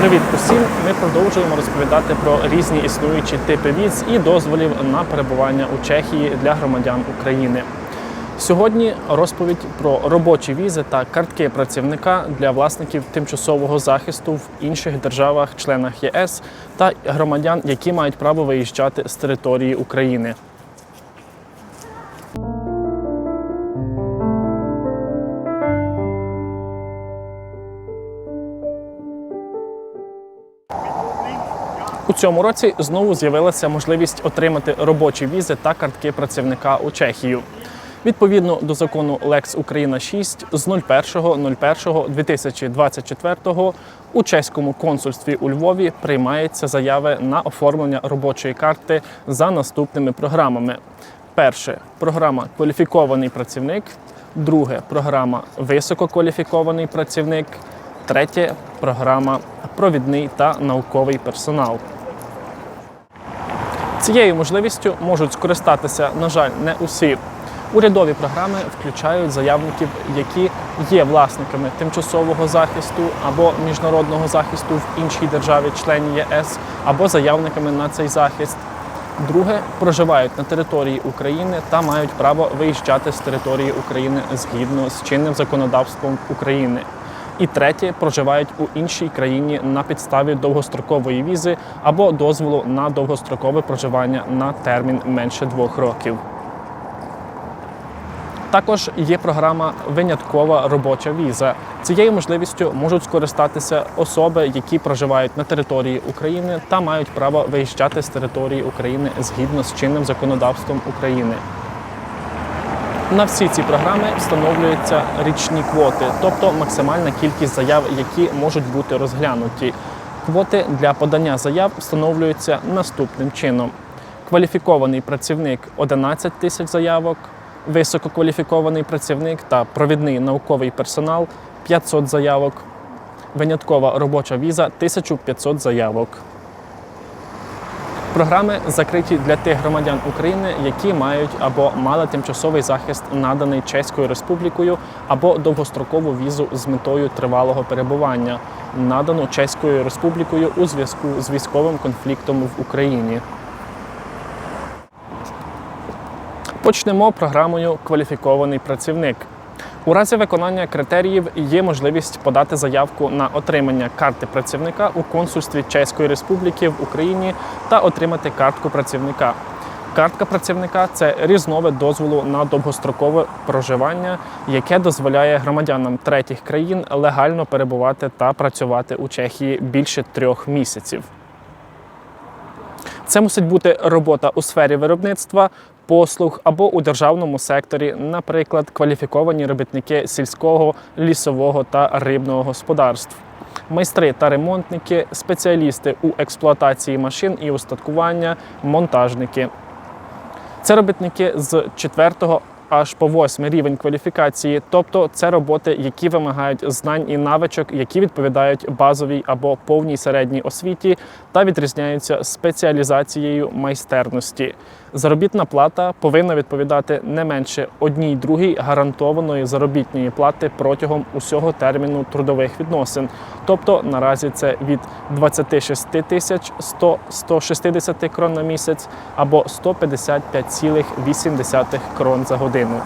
Привіт усім! Ми продовжуємо розповідати про різні існуючі типи віз і дозволів на перебування у Чехії для громадян України. Сьогодні розповідь про робочі візи та картки працівника для власників тимчасового захисту в інших державах-членах ЄС та громадян, які мають право виїжджати з території України. У цьому році знову з'явилася можливість отримати робочі візи та картки працівника у Чехію. Відповідно до закону Lex Україна 6 з 01.01.2024 у чеському консульстві у Львові приймаються заяви на оформлення робочої карти за наступними програмами. Перше програма кваліфікований працівник. Друге програма висококваліфікований працівник. Третє програма провідний та науковий персонал. Цією можливістю можуть скористатися, на жаль, не усі. Урядові програми включають заявників, які є власниками тимчасового захисту або міжнародного захисту в іншій державі-члені ЄС, або заявниками на цей захист. Друге проживають на території України та мають право виїжджати з території України згідно з чинним законодавством України. І третє проживають у іншій країні на підставі довгострокової візи або дозволу на довгострокове проживання на термін менше двох років. Також є програма Виняткова робоча віза. Цією можливістю можуть скористатися особи, які проживають на території України та мають право виїжджати з території України згідно з чинним законодавством України. На всі ці програми встановлюються річні квоти, тобто максимальна кількість заяв, які можуть бути розглянуті. Квоти для подання заяв встановлюються наступним чином: кваліфікований працівник 11 тисяч заявок, висококваліфікований працівник та провідний науковий персонал 500 заявок, виняткова робоча віза 1500 заявок. Програми закриті для тих громадян України, які мають або мали тимчасовий захист, наданий Чеською Республікою, або довгострокову візу з метою тривалого перебування, надану Чеською Республікою у зв'язку з військовим конфліктом в Україні. Почнемо програмою Кваліфікований працівник. У разі виконання критеріїв є можливість подати заявку на отримання карти працівника у консульстві Чеської Республіки в Україні та отримати картку працівника. Картка працівника це різновид дозволу на довгострокове проживання, яке дозволяє громадянам третіх країн легально перебувати та працювати у Чехії більше трьох місяців. Це мусить бути робота у сфері виробництва, послуг або у державному секторі, наприклад, кваліфіковані робітники сільського, лісового та рибного господарств. Майстри та ремонтники, спеціалісти у експлуатації машин і устаткування, монтажники. Це робітники з 4 аж по 8 рівень кваліфікації, тобто це роботи, які вимагають знань і навичок, які відповідають базовій або повній середній освіті та відрізняються спеціалізацією майстерності. Заробітна плата повинна відповідати не менше одній другій гарантованої заробітної плати протягом усього терміну трудових відносин. Тобто наразі це від 26 тисяч 100 160 крон на місяць або 155,8 крон за годину.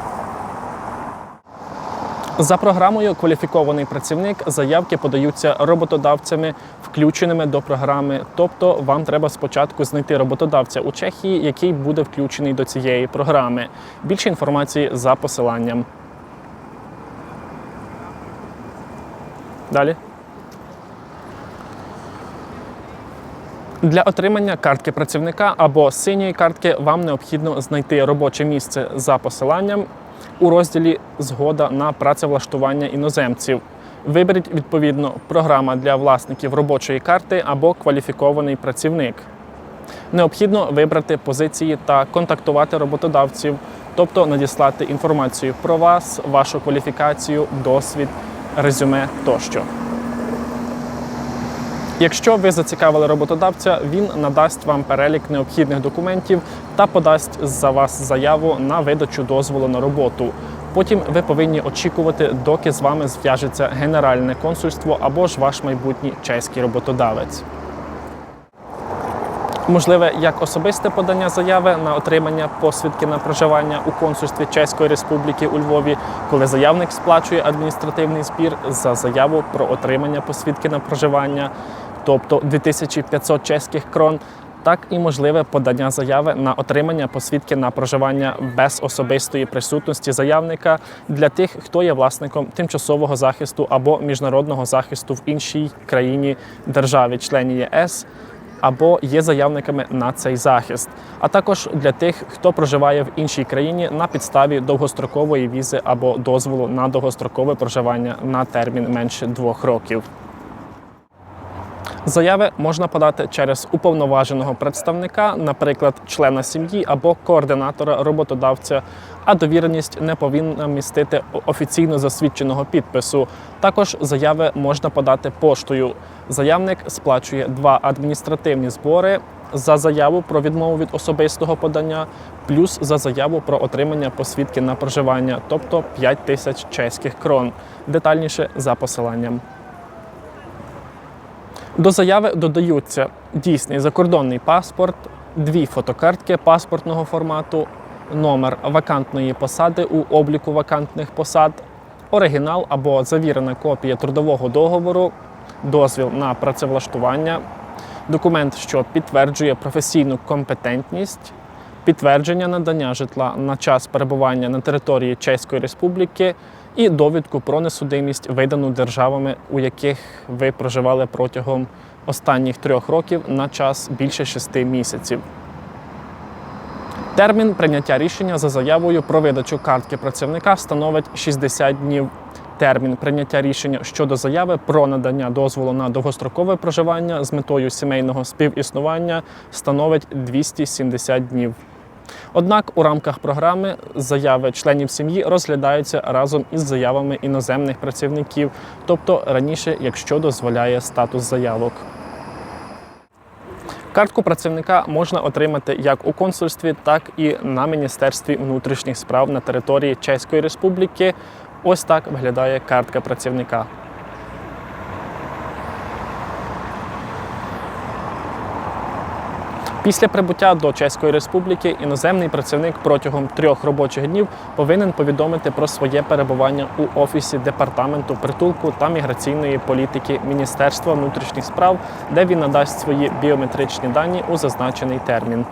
За програмою Кваліфікований працівник заявки подаються роботодавцями, включеними до програми. Тобто вам треба спочатку знайти роботодавця у Чехії, який буде включений до цієї програми. Більше інформації за посиланням. Далі. Для отримання картки працівника або синьої картки вам необхідно знайти робоче місце за посиланням у розділі Згода на працевлаштування іноземців. Виберіть відповідно програма для власників робочої карти або кваліфікований працівник. Необхідно вибрати позиції та контактувати роботодавців, тобто надіслати інформацію про вас, вашу кваліфікацію, досвід, резюме тощо. Якщо ви зацікавили роботодавця, він надасть вам перелік необхідних документів та подасть за вас заяву на видачу дозволу на роботу. Потім ви повинні очікувати, доки з вами зв'яжеться Генеральне консульство або ж ваш майбутній чеський роботодавець. Можливе як особисте подання заяви на отримання посвідки на проживання у консульстві Чеської Республіки у Львові, коли заявник сплачує адміністративний збір за заяву про отримання посвідки на проживання, тобто 2500 чеських крон, так і можливе подання заяви на отримання посвідки на проживання без особистої присутності заявника для тих, хто є власником тимчасового захисту або міжнародного захисту в іншій країні державі, члені ЄС або є заявниками на цей захист, а також для тих, хто проживає в іншій країні на підставі довгострокової візи або дозволу на довгострокове проживання на термін менше двох років. Заяви можна подати через уповноваженого представника, наприклад, члена сім'ї або координатора роботодавця, а довіреність не повинна містити офіційно засвідченого підпису. Також заяви можна подати поштою. Заявник сплачує два адміністративні збори за заяву про відмову від особистого подання, плюс за заяву про отримання посвідки на проживання, тобто 5 тисяч чеських крон. Детальніше за посиланням. До заяви додаються дійсний закордонний паспорт, дві фотокартки паспортного формату, номер вакантної посади у обліку вакантних посад, оригінал або завірена копія трудового договору, дозвіл на працевлаштування, документ, що підтверджує професійну компетентність, підтвердження надання житла на час перебування на території Чеської Республіки і довідку про несудимість, видану державами, у яких ви проживали протягом останніх трьох років на час більше шести місяців. Термін прийняття рішення за заявою про видачу картки працівника становить 60 днів. Термін прийняття рішення щодо заяви про надання дозволу на довгострокове проживання з метою сімейного співіснування становить 270 днів. Однак у рамках програми заяви членів сім'ї розглядаються разом із заявами іноземних працівників, тобто раніше, якщо дозволяє статус заявок. Картку працівника можна отримати як у консульстві, так і на Міністерстві внутрішніх справ на території Чеської Республіки. Ось так виглядає картка працівника. Після прибуття до Чеської Республіки іноземний працівник протягом трьох робочих днів повинен повідомити про своє перебування у офісі департаменту притулку та міграційної політики Міністерства внутрішніх справ, де він надасть свої біометричні дані у зазначений термін.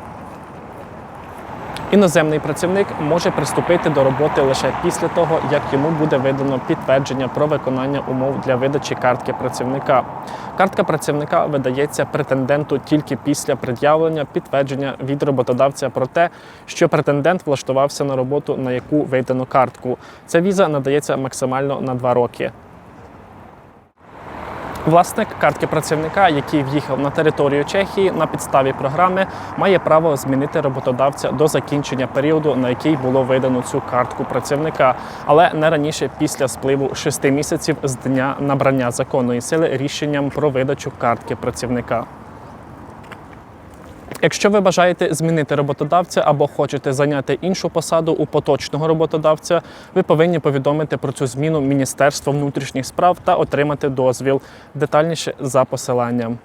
Іноземний працівник може приступити до роботи лише після того, як йому буде видано підтвердження про виконання умов для видачі картки працівника. Картка працівника видається претенденту тільки після пред'явлення підтвердження від роботодавця про те, що претендент влаштувався на роботу, на яку видано картку. Ця віза надається максимально на два роки. Власник картки працівника, який в'їхав на територію Чехії на підставі програми, має право змінити роботодавця до закінчення періоду, на який було видано цю картку працівника, але не раніше після спливу 6 місяців з дня набрання законної сили рішенням про видачу картки працівника. Якщо ви бажаєте змінити роботодавця або хочете зайняти іншу посаду у поточного роботодавця, ви повинні повідомити про цю зміну Міністерство внутрішніх справ та отримати дозвіл детальніше за посиланням.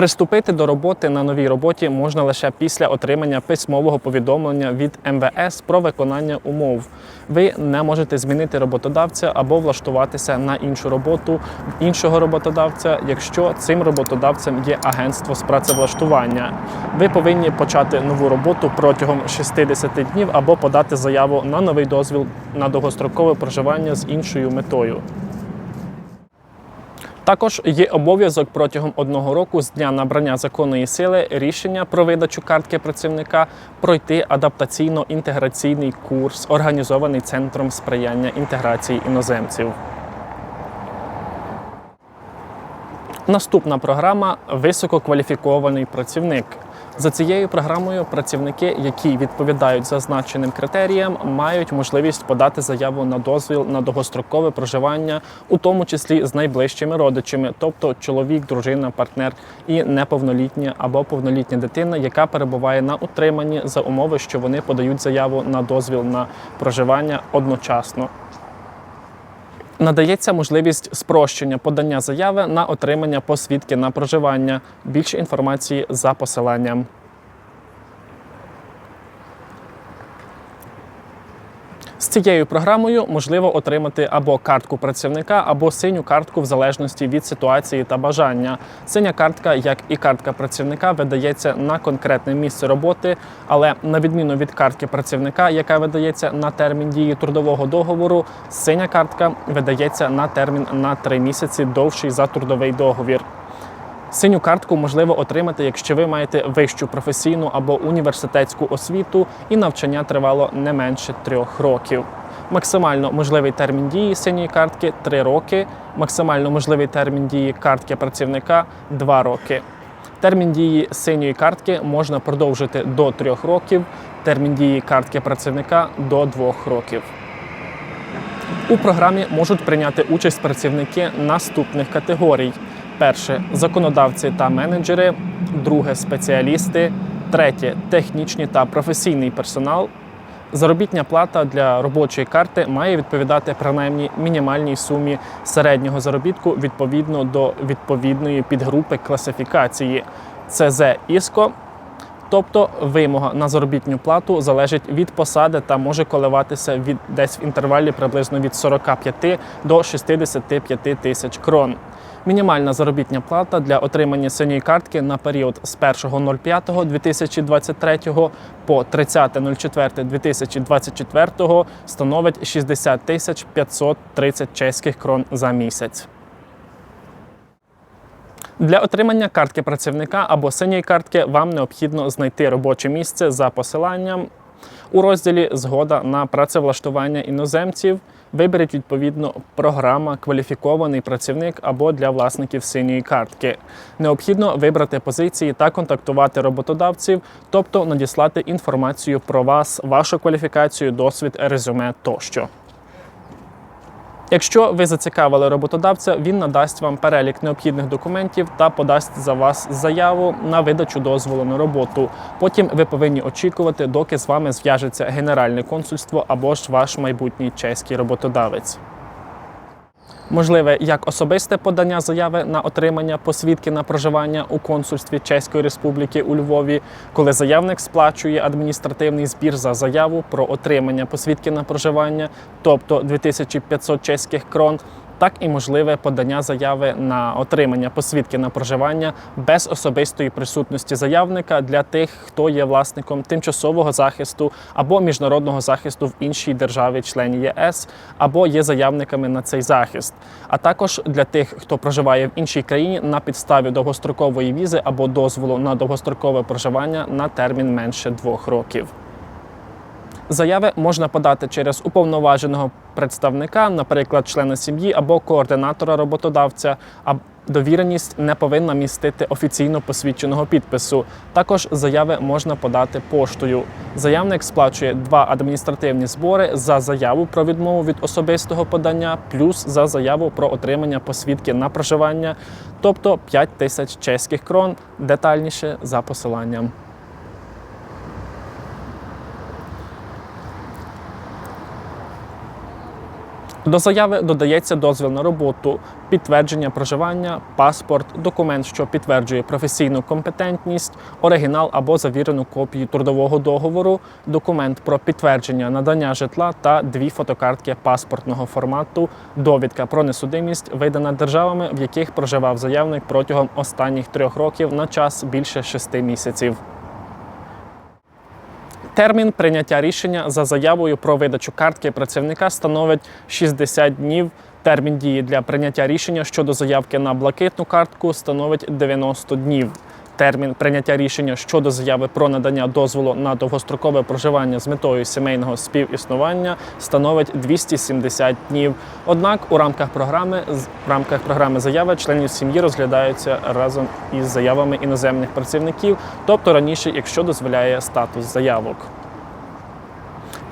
Приступити до роботи на новій роботі можна лише після отримання письмового повідомлення від МВС про виконання умов. Ви не можете змінити роботодавця або влаштуватися на іншу роботу іншого роботодавця, якщо цим роботодавцем є агентство з працевлаштування. Ви повинні почати нову роботу протягом 60 днів або подати заяву на новий дозвіл на довгострокове проживання з іншою метою. Також є обов'язок протягом одного року з дня набрання законної сили рішення про видачу картки працівника пройти адаптаційно-інтеграційний курс, організований Центром сприяння інтеграції іноземців. Наступна програма висококваліфікований працівник. За цією програмою працівники, які відповідають зазначеним критеріям, мають можливість подати заяву на дозвіл на довгострокове проживання, у тому числі з найближчими родичами, тобто чоловік, дружина, партнер і неповнолітня або повнолітня дитина, яка перебуває на утриманні за умови, що вони подають заяву на дозвіл на проживання одночасно. Надається можливість спрощення подання заяви на отримання посвідки на проживання. Більше інформації за посиланням. Цією програмою можливо отримати або картку працівника, або синю картку в залежності від ситуації та бажання. Синя картка, як і картка працівника, видається на конкретне місце роботи, але на відміну від картки працівника, яка видається на термін дії трудового договору, синя картка видається на термін на 3 місяці довший за трудовий договір. Синю картку можливо отримати, якщо ви маєте вищу професійну або університетську освіту і навчання тривало не менше трьох років. Максимально можливий термін дії синьої картки 3 роки, максимально можливий термін дії картки працівника 2 роки. Термін дії синьої картки можна продовжити до 3 років, термін дії картки працівника до 2 років. У програмі можуть прийняти участь працівники наступних категорій: перше законодавці та менеджери, друге спеціалісти, третє технічний та професійний персонал. Заробітня плата для робочої карти має відповідати принаймні мінімальній сумі середнього заробітку відповідно до відповідної підгрупи класифікації ЦЗ ІСКО Тобто вимога на заробітну плату залежить від посади та може коливатися від десь в інтервалі приблизно від 45 до 65 тисяч крон. Мінімальна заробітня плата для отримання синьої картки на період з 1.05.2023 по 30.04.2024 становить 60 тисяч 530 чеських крон за місяць. Для отримання картки працівника або синьої картки вам необхідно знайти робоче місце за посиланням у розділі Згода на працевлаштування іноземців. Виберіть відповідно програма Кваліфікований працівник або для власників синьої картки. Необхідно вибрати позиції та контактувати роботодавців, тобто надіслати інформацію про вас, вашу кваліфікацію, досвід, резюме тощо. Якщо ви зацікавили роботодавця, він надасть вам перелік необхідних документів та подасть за вас заяву на видачу дозволу на роботу. Потім ви повинні очікувати, доки з вами зв'яжеться Генеральне консульство або ж ваш майбутній чеський роботодавець. Можливе як особисте подання заяви на отримання посвідки на проживання у консульстві Чеської Республіки у Львові, коли заявник сплачує адміністративний збір за заяву про отримання посвідки на проживання, тобто 2500 чеських крон, так і можливе подання заяви на отримання посвідки на проживання без особистої присутності заявника для тих, хто є власником тимчасового захисту або міжнародного захисту в іншій державі-члені ЄС, або є заявниками на цей захист, а також для тих, хто проживає в іншій країні на підставі довгострокової візи або дозволу на довгострокове проживання на термін менше двох років. Заяви можна подати через уповноваженого представника, наприклад, члена сім'ї або координатора роботодавця. А довіреність не повинна містити офіційно посвідченого підпису. Також заяви можна подати поштою. Заявник сплачує два адміністративні збори за заяву про відмову від особистого подання, плюс за заяву про отримання посвідки на проживання, тобто 5 тисяч чеських крон, детальніше за посиланням. До заяви додається дозвіл на роботу, підтвердження проживання, паспорт, документ, що підтверджує професійну компетентність, оригінал або завірену копію трудового договору, документ про підтвердження надання житла та дві фотокартки паспортного формату, довідка про несудимість, видана державами, в яких проживав заявник протягом останніх трьох років на час більше шести місяців. Термін прийняття рішення за заявою про видачу картки працівника становить 60 днів. Термін дії для прийняття рішення щодо заявки на блакитну картку становить 90 днів. Термін прийняття рішення щодо заяви про надання дозволу на довгострокове проживання з метою сімейного співіснування становить 270 днів. Однак у рамках програми в рамках програми заяви членів сім'ї розглядаються разом із заявами іноземних працівників, тобто раніше, якщо дозволяє статус заявок.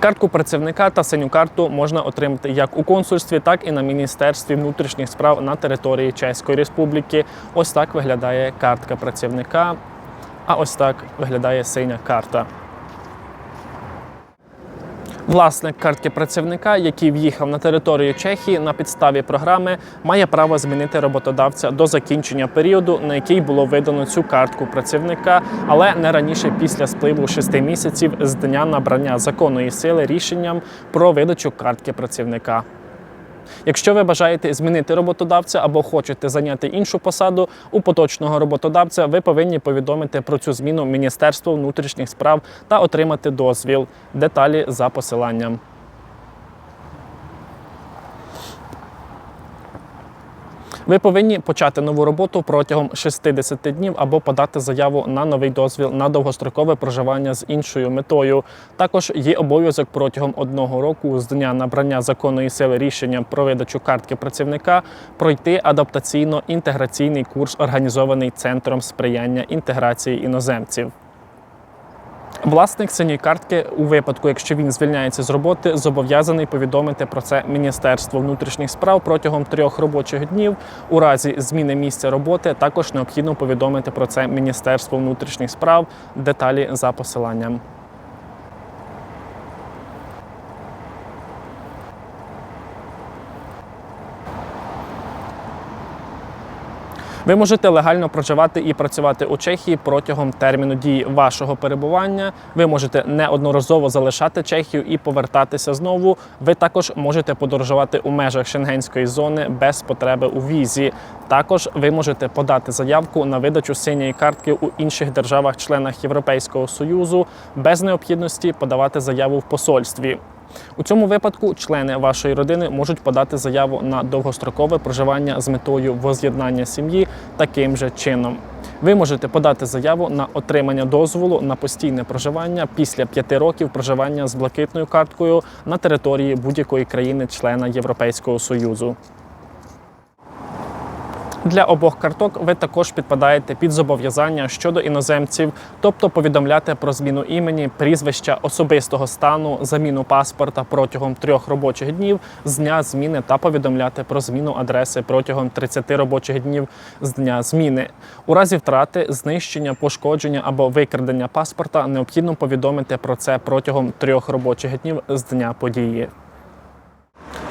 Картку працівника та синю карту можна отримати як у консульстві, так і на Міністерстві внутрішніх справ на території Чеської Республіки. Ось так виглядає картка працівника, а ось так виглядає синя карта. Власник картки працівника, який в'їхав на територію Чехії на підставі програми, має право змінити роботодавця до закінчення періоду, на який було видано цю картку працівника, але не раніше після спливу 6 місяців з дня набрання законної сили рішенням про видачу картки працівника. Якщо ви бажаєте змінити роботодавця або хочете зайняти іншу посаду у поточного роботодавця, ви повинні повідомити про цю зміну Міністерство внутрішніх справ та отримати дозвіл. Деталі за посиланням. Ви повинні почати нову роботу протягом 60 днів або подати заяву на новий дозвіл на довгострокове проживання з іншою метою. Також є обов'язок протягом одного року з дня набрання законної сили рішення про видачу картки працівника пройти адаптаційно-інтеграційний курс, організований центром сприяння інтеграції іноземців. Власник синьої картки, у випадку, якщо він звільняється з роботи, зобов'язаний повідомити про це Міністерство внутрішніх справ протягом трьох робочих днів. У разі зміни місця роботи також необхідно повідомити про це Міністерство внутрішніх справ. Деталі за посиланням. Ви можете легально проживати і працювати у Чехії протягом терміну дії вашого перебування. Ви можете неодноразово залишати Чехію і повертатися знову. Ви також можете подорожувати у межах шенгенської зони без потреби у візі. Також ви можете подати заявку на видачу синьої картки у інших державах-членах Європейського союзу без необхідності подавати заяву в посольстві. У цьому випадку члени вашої родини можуть подати заяву на довгострокове проживання з метою воз'єднання сім'ї таким же чином. Ви можете подати заяву на отримання дозволу на постійне проживання після п'яти років проживання з блакитною карткою на території будь-якої країни-члена Європейського Союзу. Для обох карток ви також підпадаєте під зобов'язання щодо іноземців, тобто повідомляти про зміну імені, прізвища, особистого стану, заміну паспорта протягом трьох робочих днів з дня зміни та повідомляти про зміну адреси протягом 30 робочих днів з дня зміни. У разі втрати, знищення, пошкодження або викрадення паспорта необхідно повідомити про це протягом трьох робочих днів з дня події.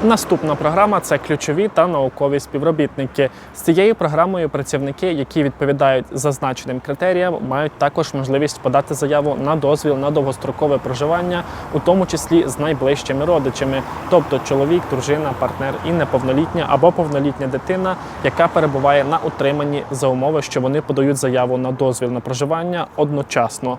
Наступна програма це ключові та наукові співробітники. З цією програмою працівники, які відповідають зазначеним критеріям, мають також можливість подати заяву на дозвіл на довгострокове проживання, у тому числі з найближчими родичами, тобто чоловік, дружина, партнер і неповнолітня або повнолітня дитина, яка перебуває на утриманні за умови, що вони подають заяву на дозвіл на проживання одночасно.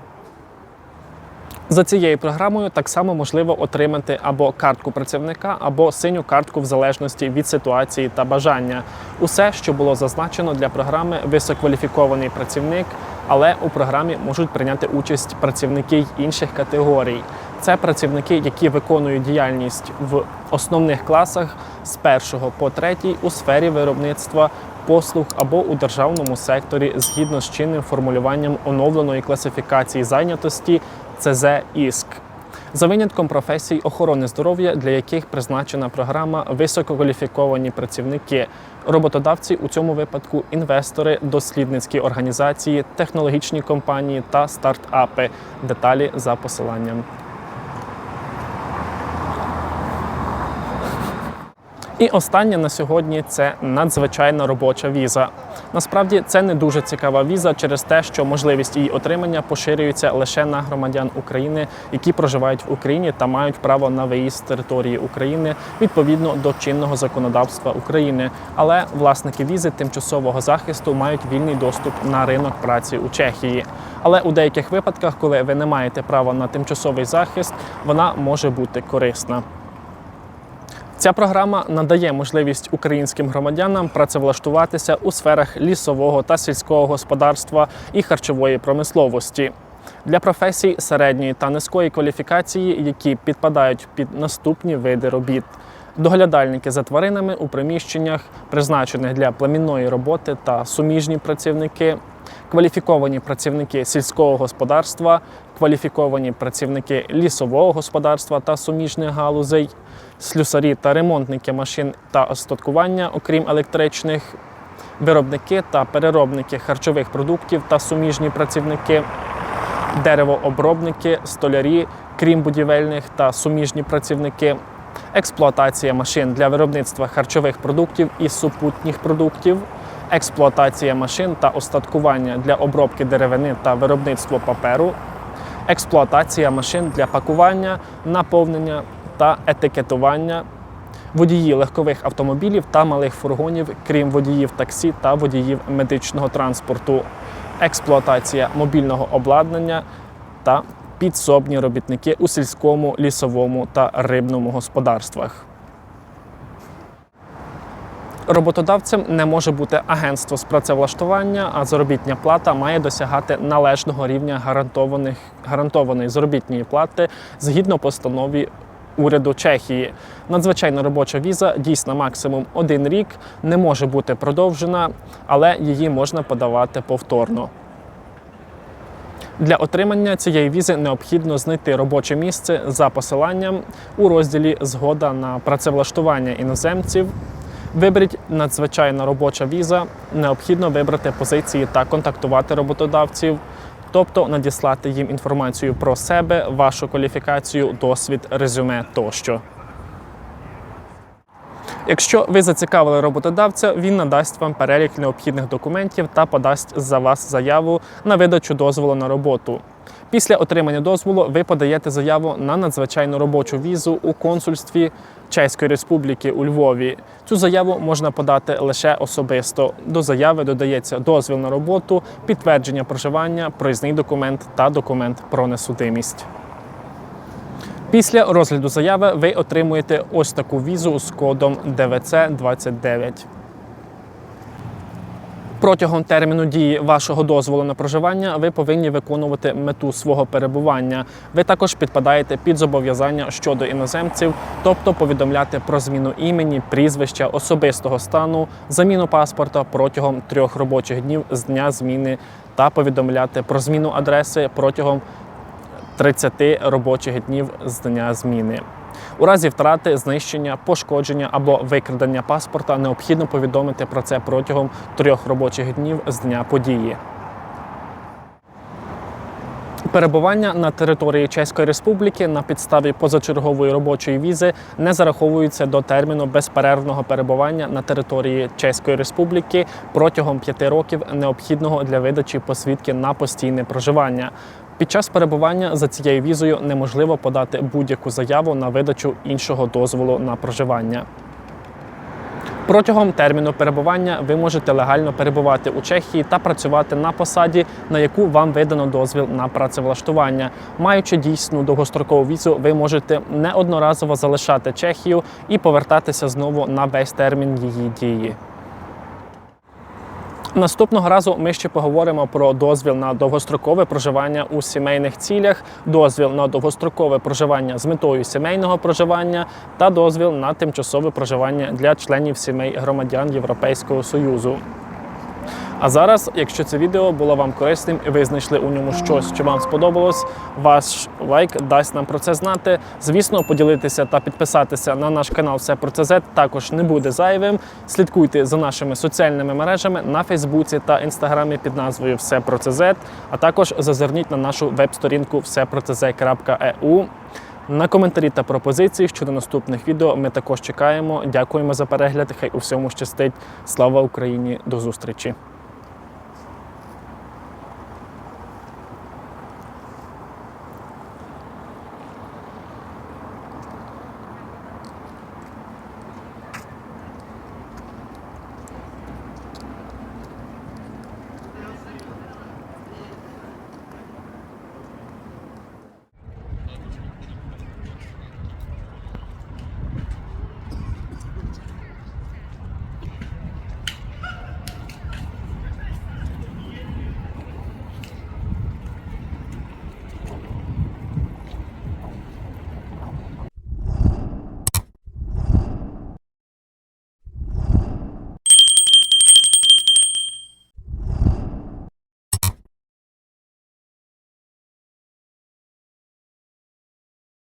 За цією програмою так само можливо отримати або картку працівника, або синю картку в залежності від ситуації та бажання. Усе, що було зазначено для програми висококваліфікований працівник, але у програмі можуть прийняти участь працівники й інших категорій. Це працівники, які виконують діяльність в основних класах з першого по третій у сфері виробництва послуг або у державному секторі згідно з чинним формулюванням оновленої класифікації зайнятості ЦЗ ІСК. За винятком професій охорони здоров'я, для яких призначена програма висококваліфіковані працівники, роботодавці у цьому випадку інвестори, дослідницькі організації, технологічні компанії та стартапи. Деталі за посиланням. І останнє на сьогодні це надзвичайна робоча віза. Насправді це не дуже цікава віза через те, що можливість її отримання поширюється лише на громадян України, які проживають в Україні та мають право на виїзд з території України відповідно до чинного законодавства України. Але власники візи тимчасового захисту мають вільний доступ на ринок праці у Чехії. Але у деяких випадках, коли ви не маєте права на тимчасовий захист, вона може бути корисна. Ця програма надає можливість українським громадянам працевлаштуватися у сферах лісового та сільського господарства і харчової промисловості для професій середньої та низької кваліфікації, які підпадають під наступні види робіт. Доглядальники за тваринами у приміщеннях, призначених для племінної роботи та суміжні працівники, кваліфіковані працівники сільського господарства, кваліфіковані працівники лісового господарства та суміжних галузей, слюсарі та ремонтники машин та остаткування, окрім електричних, виробники та переробники харчових продуктів та суміжні працівники, деревообробники, столярі, крім будівельних та суміжні працівники, експлуатація машин для виробництва харчових продуктів і супутніх продуктів, експлуатація машин та остаткування для обробки деревини та виробництва паперу, експлуатація машин для пакування, наповнення та етикетування, водії легкових автомобілів та малих фургонів, крім водіїв таксі та водіїв медичного транспорту, експлуатація мобільного обладнання та підсобні робітники у сільському, лісовому та рибному господарствах. Роботодавцем не може бути агентство з працевлаштування, а заробітня плата має досягати належного рівня гарантованих, гарантованої заробітної плати згідно постанові уряду Чехії. Надзвичайна робоча віза дійсна максимум один рік, не може бути продовжена, але її можна подавати повторно. Для отримання цієї візи необхідно знайти робоче місце за посиланням у розділі Згода на працевлаштування іноземців. Виберіть надзвичайна робоча віза. Необхідно вибрати позиції та контактувати роботодавців, тобто надіслати їм інформацію про себе, вашу кваліфікацію, досвід, резюме тощо. Якщо ви зацікавили роботодавця, він надасть вам перелік необхідних документів та подасть за вас заяву на видачу дозволу на роботу. Після отримання дозволу ви подаєте заяву на надзвичайну робочу візу у консульстві Чеської Республіки у Львові. Цю заяву можна подати лише особисто. До заяви додається дозвіл на роботу, підтвердження проживання, проїзний документ та документ про несудимість. Після розгляду заяви ви отримуєте ось таку візу з кодом ДВЦ-29. Протягом терміну дії вашого дозволу на проживання ви повинні виконувати мету свого перебування. Ви також підпадаєте під зобов'язання щодо іноземців, тобто повідомляти про зміну імені, прізвища, особистого стану, заміну паспорта протягом трьох робочих днів з дня зміни та повідомляти про зміну адреси протягом 30 робочих днів з дня зміни. У разі втрати, знищення, пошкодження або викрадення паспорта необхідно повідомити про це протягом трьох робочих днів з дня події. Перебування на території Чеської Республіки на підставі позачергової робочої візи не зараховується до терміну безперервного перебування на території Чеської Республіки протягом п'яти років, необхідного для видачі посвідки на постійне проживання. Під час перебування за цією візою неможливо подати будь-яку заяву на видачу іншого дозволу на проживання. Протягом терміну перебування ви можете легально перебувати у Чехії та працювати на посаді, на яку вам видано дозвіл на працевлаштування. Маючи дійсну довгострокову візу, ви можете неодноразово залишати Чехію і повертатися знову на весь термін її дії. Наступного разу ми ще поговоримо про дозвіл на довгострокове проживання у сімейних цілях, дозвіл на довгострокове проживання з метою сімейного проживання та дозвіл на тимчасове проживання для членів сімей громадян Європейського Союзу. А зараз, якщо це відео було вам корисним і ви знайшли у ньому щось, що вам сподобалось, ваш лайк дасть нам про це знати. Звісно, поділитися та підписатися на наш канал Все про ЦЗ також не буде зайвим. Слідкуйте за нашими соціальними мережами на Фейсбуці та Інстаграмі під назвою Все про ЦЗ, а також зазирніть на нашу веб-сторінку всепроцз.eu. На коментарі та пропозиції щодо наступних відео ми також чекаємо. Дякуємо за перегляд. Хай у всьому щастить. Слава Україні! До зустрічі!